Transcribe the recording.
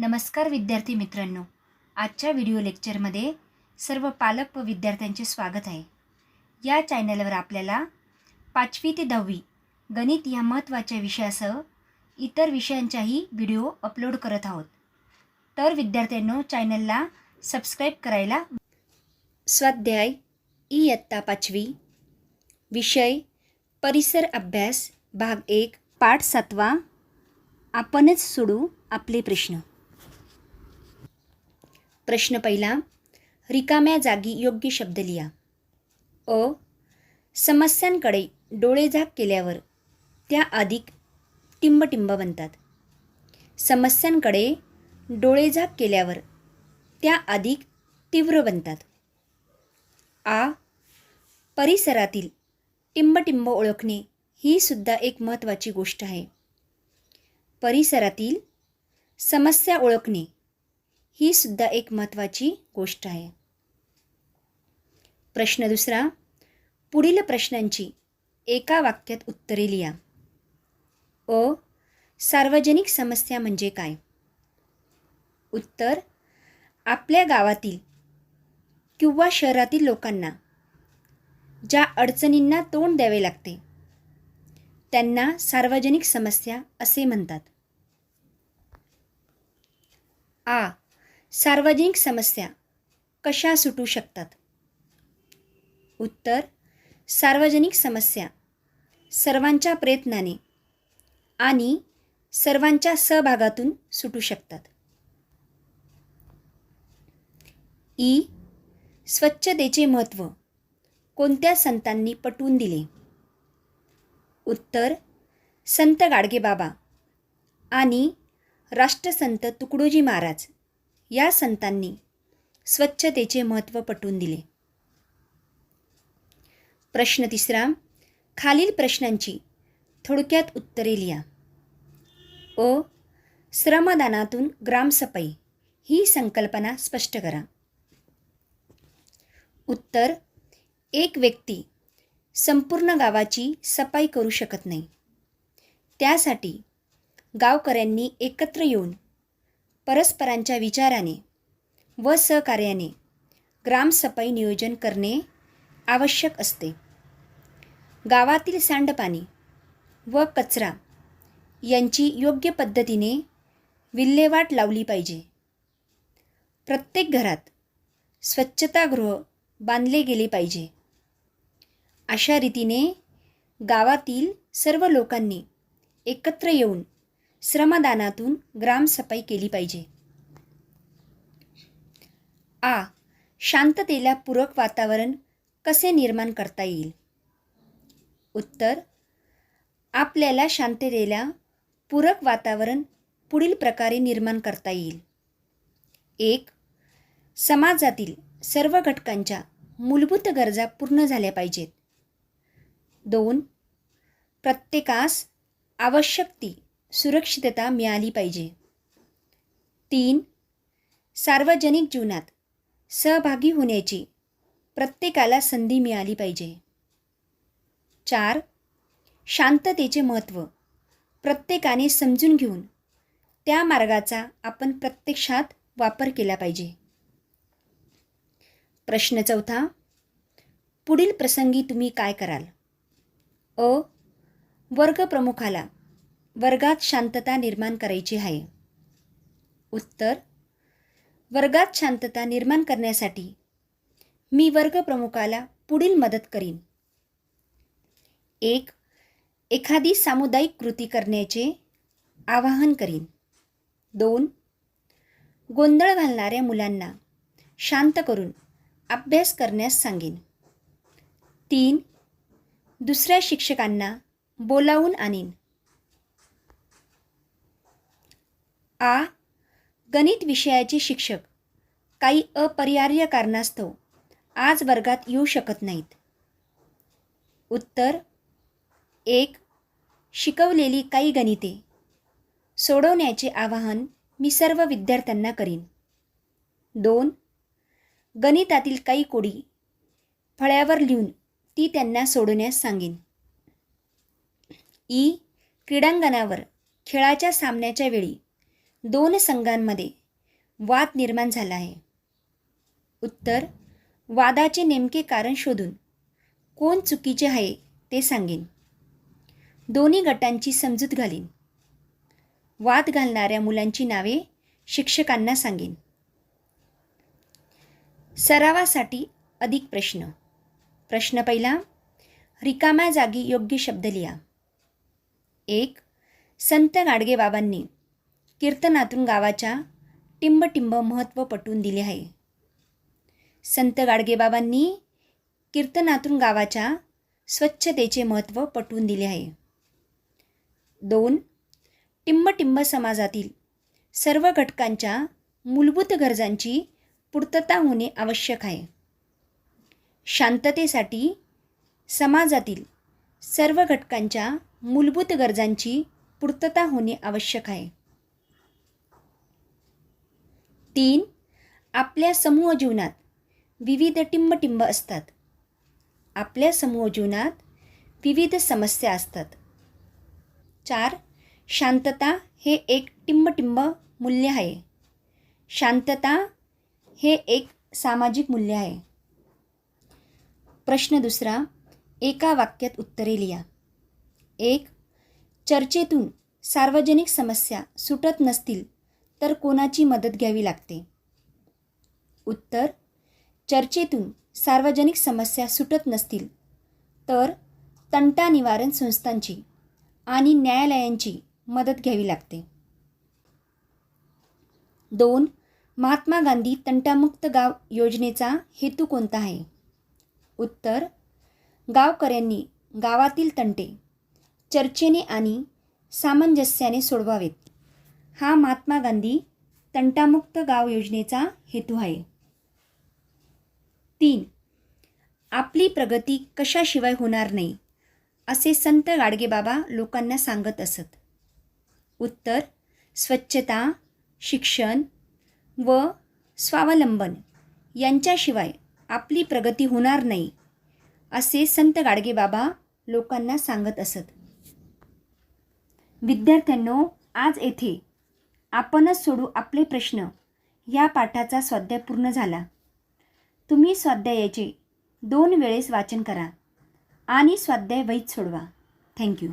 नमस्कार विद्यार्थी मित्रांनो. आजच्या व्हिडिओ लेक्चरमध्ये सर्व पालक व विद्यार्थ्यांचे स्वागत आहे. या चॅनलवर आपल्याला पाचवी ते दहावी गणित या महत्त्वाच्या विषयासह इतर विषयांच्याही व्हिडिओ अपलोड करत आहोत. तर विद्यार्थ्यांनो चॅनलला सबस्क्राईब करायला स्वाध्याय इयत्ता पाचवी विषय परिसर अभ्यास भाग एक पाठ सातवा आपणच सोडू आपले प्रश्न. प्रश्न पहिला रिकाम्या जागी योग्य शब्द लिहा. अ समस्यांकडे डोळेझाक केल्यावर त्या अधिक टिंबटिंब बनतात. समस्यांकडे डोळेझाक केल्यावर त्या अधिक तीव्र बनतात. आ परिसरातील टिंबटिंब ओळखणे ही सुद्धा एक महत्त्वाची गोष्ट आहे. परिसरातील समस्या ओळखणे ही सुद्धा एक महत्त्वाची गोष्ट आहे. प्रश्न दुसरा पुढील प्रश्नांची एका वाक्यात उत्तरे लिहा. अ सार्वजनिक समस्या म्हणजे काय? उत्तर आपल्या गावातील किंवा शहरातील लोकांना ज्या अडचणींना तोंड द्यावे लागते त्यांना सार्वजनिक समस्या असे म्हणतात. आ सार्वजनिक समस्या कशा सुटू शकतात? उत्तर सार्वजनिक समस्या सर्वांच्या प्रयत्नाने आणि सर्वांच्या सहभागातून सुटू शकतात. ई स्वच्छतेचे महत्त्व कोणत्या संतांनी पटवून दिले? उत्तर संत गाडगेबाबा आणि राष्ट्रसंत तुकडोजी महाराज. या संतांनी स्वच्छतेचे महत्त्व पटवून दिले. प्रश्न तिसरा खालील प्रश्नांची थोडक्यात उत्तरे लिहा. अ श्रमदानातून ग्रामसफाई ही संकल्पना स्पष्ट करा. उत्तर एक व्यक्ती संपूर्ण गावाची सफाई करू शकत नाही. त्यासाठी गावकऱ्यांनी एकत्र येऊन परस्परांच्या विचाराने व सहकार्याने ग्रामसफाई नियोजन करणे आवश्यक असते. गावातील सांडपाणी व कचरा यांची योग्य पद्धतीने विल्हेवाट लावली पाहिजे. प्रत्येक घरात स्वच्छतागृह बांधले गेले पाहिजे. अशा रीतीने गावातील सर्व लोकांनी एकत्र येऊन श्रमदानातून ग्रामसफाई केली पाहिजे. आ. शांततेला पूरक वातावरण कसे निर्माण करता येईल? उत्तर. आपल्याला शांततेला पूरक वातावरण पुढील प्रकारे निर्माण करता येईल. एक. समाजातील सर्व घटकांच्या मूलभूत गरजा पूर्ण झाल्या पाहिजेत. दोन. प्रत्येकास आवश्यक ती सुरक्षितता मिळाली पाहिजे. तीन सार्वजनिक जीवनात सहभागी होण्याची प्रत्येकाला संधी मिळाली पाहिजे. चार शांततेचे महत्त्व प्रत्येकाने समजून घेऊन त्या मार्गाचा आपण प्रत्यक्षात वापर केला पाहिजे. प्रश्न चौथा पुढील प्रसंगी तुम्ही काय कराल? अ वर्गप्रमुखाला वर्गात शांतता निर्माण करायची आहे. उत्तर वर्गात शांतता निर्माण करण्यासाठी मी वर्गप्रमुखाला पुढील मदत करीन. एक एखादी सामुदायिक कृती करण्याचे आवाहन करीन. दोन गोंधळ घालणाऱ्या मुलांना शांत करून अभ्यास करण्यास सांगेन. तीन दुसऱ्या शिक्षकांना बोलावून आणीन. आ. गणित विषयाचे शिक्षक. काही अपरिहार्य कारणास्तव आज वर्गात येऊ शकत नाहीत. उत्तर. एक. शिकवलेली काही गणिते. सोडवण्याचे आवाहन मी सर्व विद्यार्थ्यांना करीन. दोन. गणितातील काही कोडी फळ्यावर लिहून ती त्यांना सोडवण्यास सांगेन. ई. क्रीडांगणावर खेळाच्या सामन्याच्या वेळी दोन संघांमध्ये वाद निर्माण झाला आहे. उत्तर वादाचे नेमके कारण शोधून कोण चुकीचे आहे ते सांगेन. दोन्ही गटांची समजूत घालीन. वाद घालणाऱ्या मुलांची नावे शिक्षकांना सांगेन. सरावासाठी अधिक प्रश्न. प्रश्न पहिला रिकाम्या जागी योग्य शब्द लिहा. एक संत गाडगेबाबांनी कीर्तनातून गावाच्या टिंबटिंब महत्त्व पटवून दिले आहे. संत गाडगेबाबांनी कीर्तनातून गावाच्या स्वच्छतेचे महत्त्व पटवून दिले आहे. दोन टिंबटिंब समाजातील सर्व घटकांच्या मूलभूत गरजांची पूर्तता होणे आवश्यक आहे. शांततेसाठी समाजातील सर्व घटकांच्या मूलभूत गरजांची पूर्तता होणे आवश्यक आहे. तीन आपल्या समूह जीवनात विविध टिंबटिंब असतात. आपल्या समूह जीवनात विविध समस्या असतात. चार शांतता हे एक टिंबटिंब मूल्य आहे. शांतता हे एक सामाजिक मूल्य आहे. प्रश्न दुसरा एका वाक्यात उत्तरे लिहा. एक चर्चेतून सार्वजनिक समस्या सुटत नसतील तर कोणाची मदत घ्यावी लागते? उत्तर चर्चेतून सार्वजनिक समस्या सुटत नसतील तर तंटा निवारण संस्थांची आणि न्यायालयांची मदत घ्यावी लागते. दोन महात्मा गांधी तंटामुक्त गाव योजनेचा हेतू कोणता आहे? उत्तर गावकऱ्यांनी गावातील तंटे चर्चेने आणि सामंजस्याने सोडवावेत. हा महात्मा गांधी तंटामुक्त गाव योजनेचा हेतू आहे. तीन आपली प्रगती कशाशिवाय होणार नाही असे संत गाडगेबाबा लोकांना सांगत असत. उत्तर स्वच्छता शिक्षण व स्वावलंबन यांच्याशिवाय आपली प्रगती होणार नाही असे संत गाडगेबाबा लोकांना सांगत असत. विद्यार्थ्यांनो आज येथे आपणच सोडू आपले प्रश्न. या पाठाचा स्वाध्याय पूर्ण झाला. तुम्ही स्वाध्यायाचे दोन वेळेस वाचन करा आणि स्वाध्याय वहीत सोडवा. थँक्यू.